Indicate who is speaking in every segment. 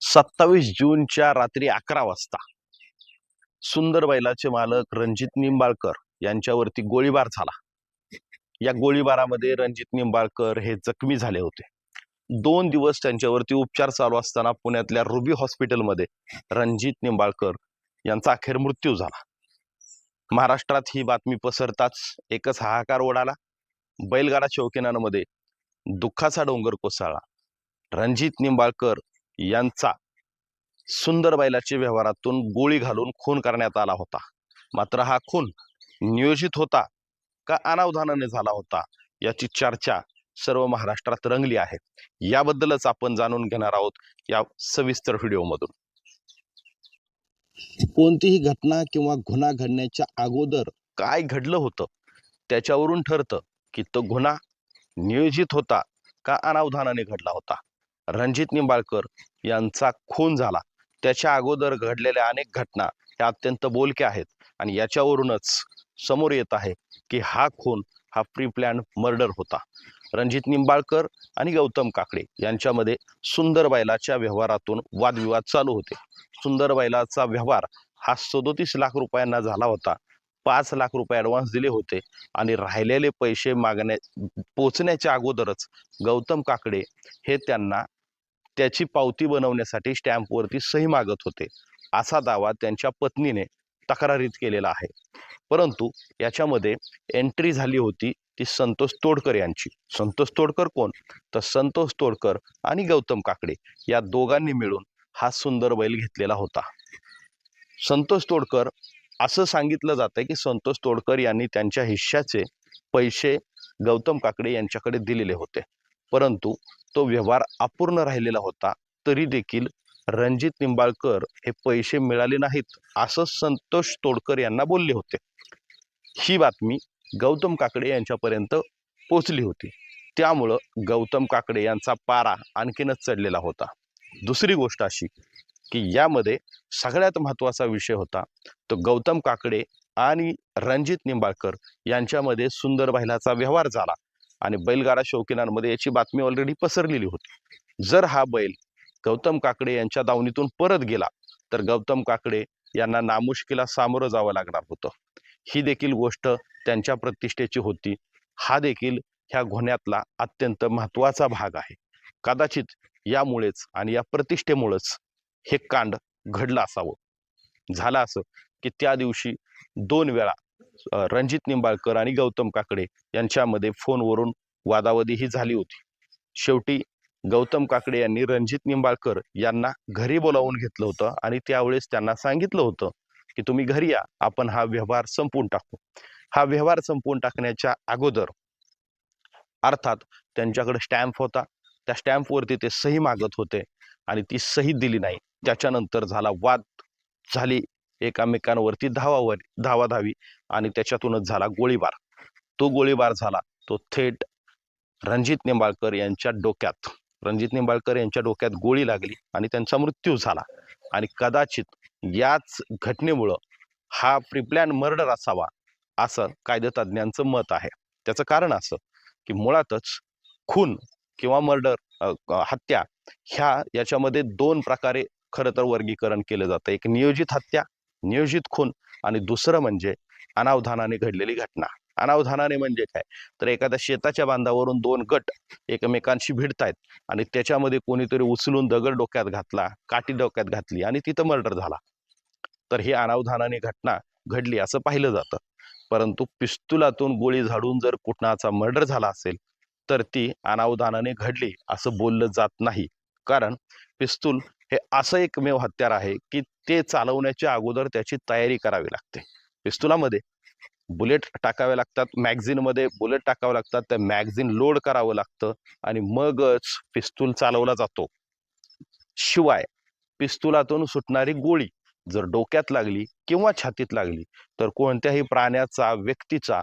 Speaker 1: सत्तावीस जूनच्या रात्री अकरा वाजता सुंदर बैलाचे मालक रणजित निंबाळकर यांच्यावरती गोळीबार झाला. या गोळीबारामध्ये रणजित निंबाळकर हे जखमी झाले होते. दोन दिवस त्यांच्यावरती उपचार चालू असताना पुण्यातल्या रुबी हॉस्पिटलमध्ये रणजित निंबाळकर यांचा अखेर मृत्यू झाला. महाराष्ट्रात ही बातमी पसरताच एकच हाहाकार ओढाला. बैलगाडा शौकीनांमध्ये दुःखाचा डोंगर कोसळला. रणजित निंबाळकर यांचा सुंदर बैलाच्या व्यवहारातून गोळी घालून खून करण्यात आला होता. मात्र हा खून नियोजित होता का अनावधानाने झाला होता याची चर्चा सर्व महाराष्ट्रात रंगली आहे. याबद्दलच आपण जाणून घेणार आहोत या सविस्तर व्हिडिओमधून. कोणतीही घटना किंवा गुन्हा घडण्याच्या अगोदर काय घडलं होतं त्याच्यावरून ठरतं की तो गुन्हा नियोजित होता का अनावधानाने घडला होता. रणजित निंबाळकर यांचा खून झाला. त्याच्या अगोदर घडलेल्या अनेक घटना ह्या अत्यंत बोलक्या आहेत आणि याच्यावरूनच समोर येत आहे की हा खून हा प्री प्लॅन मर्डर होता. रणजित निंबाळकर आणि गौतम काकडे यांच्यामध्ये सुंदर बैलाच्या व्यवहारातून वादविवाद चालू होते. सुंदर बैलाचा व्यवहार हा सदोतीस लाख रुपयांना झाला होता. पाच लाख रुपये ॲडव्हान्स दिले होते आणि राहिलेले पैसे मागण्या पोचण्याच्या अगोदरच गौतम काकडे हे त्यांना त्याची पावती बनवण्यासाठी स्टॅम्पवरती सही मागत होते. असा दावा त्यांच्या पत्नीने तक्रारीत केलेला आहे. परंतु याच्यामध्ये एंट्री झाली होती ती संतोष तोडकर यांची. संतोष तोडकर कोण? तर संतोष तोडकर आणि गौतम काकडे या दोघांनी मिळून हा सुंदर बैल घेतलेला होता. संतोष तोडकर असं सांगितलं जातं की संतोष तोडकर यांनी त्यांच्या हिश्श्याचे पैसे गौतम काकडे यांच्याकडे दिलेले होते. परंतु तो व्यवहार अपूर्ण राहिलेला होता तरी देखील रणजित निंबाळकर हे पैसे मिळाले नाहीत असं संतोष तोडकर यांना बोलले होते. ही बातमी गौतम काकडे यांच्यापर्यंत पोचली होती. त्यामुळं गौतम काकडे यांचा पारा आणखीनच चढलेला होता. दुसरी गोष्ट अशी की यामध्ये सगळ्यात महत्त्वाचा विषय होता तो गौतम काकडे आणि रणजित निंबाळकर यांच्यामध्ये सुंदर बैलाचा व्यवहार झाला. आणि बैलगाडा शौकीनांमध्ये याची बातमी ऑलरेडी पसरलेली होती. जर हा बैल गौतम काकडे यांच्या दावणीतून परत गेला तर गौतम काकडे यांना नामुष्कीला सामोरं जावं लागणार होतं. ही देखील गोष्ट त्यांच्या प्रतिष्ठेची होती. हा देखील ह्या गुन्ह्यातला अत्यंत महत्त्वाचा भाग आहे. कदाचित यामुळेच आणि या प्रतिष्ठेमुळेच हे कांड घडलं असावं. झालं असं की त्या दिवशी दोन वेळा रणजित निंबाळकर आणि गौतम काकडे यांच्यामध्ये फोनवरून वादावादीही झाली होती. शेवटी गौतम काकडे यांनी रणजित निंबाळकर यांना घरी बोलावून घेतलं होतं आणि त्यावेळेस त्यांना सांगितलं होतं की तुम्ही घरी या आपण हा व्यवहार संपवून टाकू. हा व्यवहार संपवून टाकण्याच्या अगोदर अर्थात त्यांच्याकडे स्टॅम्प होता. त्या स्टॅम्पवरती ते सही मागत होते आणि ती सही दिली नाही. त्याच्यानंतर झाला वाद झाली एकामेकांवरती धावावर धावाधावी आणि त्याच्यातूनच झाला गोळीबार. तो गोळीबार झाला तो थेट रणजित निंबाळकर यांच्या डोक्यात रणजित निंबाळकर यांच्या डोक्यात गोळी लागली आणि त्यांचा मृत्यू झाला. आणि कदाचित याच घटनेमुळं हा प्रिप्लॅन मर्डर असावा असं कायदेतज्ञांचं मत आहे. त्याचं कारण असं की मुळातच खून किंवा मर्डर हत्या ह्या याच्यामध्ये दोन प्रकारे खरं तर वर्गीकरण केलं जातं. एक नियोजित हत्या नियोजित खून आणि दुसरं म्हणजे अनावधानाने घडलेली घटना. अनावधानाने म्हणजे काय? तर एखाद्या शेताच्या बांधावरून दोन गट एकमेकांशी भिडतायत आणि त्याच्यामध्ये कोणीतरी उचलून दगड डोक्यात घातला काठी डोक्यात घातली आणि तिथं मर्डर झाला. तर ही अनावधानाने घटना घडली असं पाहिलं जातं. परंतु पिस्तुलातून गोळी झाडून जर कुणाचा मर्डर झाला असेल तर ती अनावधानाने घडली असं बोललं जात नाही. कारण पिस्तूल हे असं एकमेव हत्यार आहे की ते चालवण्याच्या अगोदर त्याची तयारी करावी लागते. पिस्तुलामध्ये बुलेट टाकावे लागतात मॅगझिनमध्ये बुलेट टाकावं लागतात त्या मॅगझिन लोड करावं लागतं आणि मगच पिस्तूल चालवला जातो. शिवाय पिस्तुलातून सुटणारी गोळी जर डोक्यात लागली किंवा छातीत लागली तर कोणत्याही प्राण्याचा व्यक्तीचा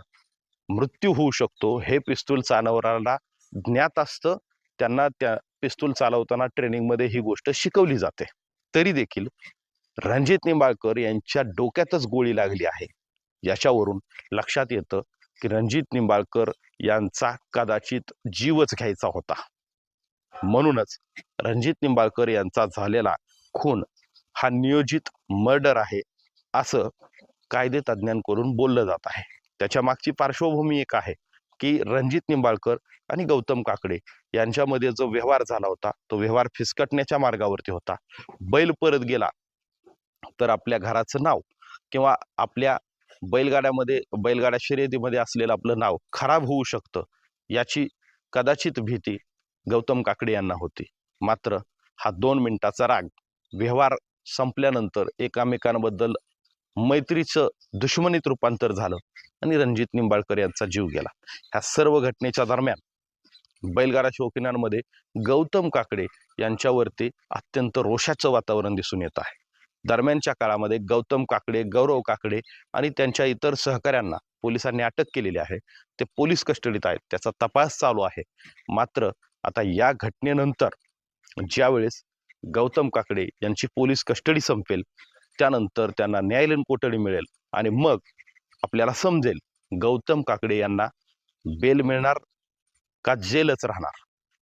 Speaker 1: मृत्यू होऊ शकतो. हे पिस्तूल चालवणाऱ्याला ज्ञात असतं त्यांना त्या पिस्तूल चालवताना ट्रेनिंगमध्ये ही गोष्ट शिकवली जाते. तरी देखील रणजित निंबाळकर यांच्या डोक्यातच गोळी लागली आहे. याच्यावरून लक्षात येतं की रणजित निंबाळकर यांचा कदाचित जीवच घ्यायचा होता. म्हणूनच रणजित निंबाळकर यांचा झालेला खून हा नियोजित मर्डर आहे असं कायदे तज्ज्ञांकडून बोललं जात आहे. त्याच्या मागची पार्श्वभूमी एक आहे. की रणजित निंबाळकर आणि गौतम काकडे यांच्यामध्ये जो व्यवहार झाला होता तो व्यवहार फिसकटण्याच्या मार्गावरती होता. बैल परत गेला तर आपल्या घराचं नाव किंवा आपल्या बैलगाड्यामध्ये बैलगाड्या शर्यतीमध्ये असलेलं आपलं नाव खराब होऊ शकतं याची कदाचित भीती गौतम काकडे यांना होती. मात्र हा दोन मिनिटाचा राग व्यवहार संपल्यानंतर एकामेकांबद्दल मैत्रीचं दुश्मनीत रूपांतर झालं आणि रणजित निंबाळकर यांचा जीव गेला. ह्या सर्व घटनेच्या दरम्यान बैलगाडा शौकीनांमध्ये गौतम काकडे यांच्यावरती अत्यंत रोषाचं वातावरण दिसून येत आहे. दरम्यानच्या काळामध्ये गौतम काकडे गौरव काकडे आणि त्यांच्या इतर सहकाऱ्यांना पोलिसांनी अटक केलेली आहे. ते पोलीस कस्टडीत आहेत. त्याचा तपास चालू आहे. मात्र आता या घटनेनंतर ज्यावेळेस गौतम काकडे यांची पोलीस कस्टडी संपेल त्यानंतर त्यांना न्यायालयीन कोठडी मिळेल आणि मग आपल्याला समजेल गौतम काकडे यांना बेल मिळणार का जेलच राहणार?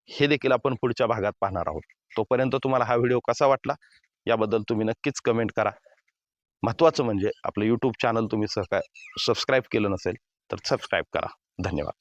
Speaker 1: हे देखील आपण पुढच्या भागात पाहणार आहोत. तोपर्यंत तुम्हाला हा व्हिडिओ कसा वाटला? याबद्दल तुम्ही नक्कीच कमेंट करा. महत्त्वाचं म्हणजे आपलं यूट्यूब चॅनल तुम्ही सहकार सबस्क्राईब केलं नसेल तर सबस्क्राईब करा. धन्यवाद.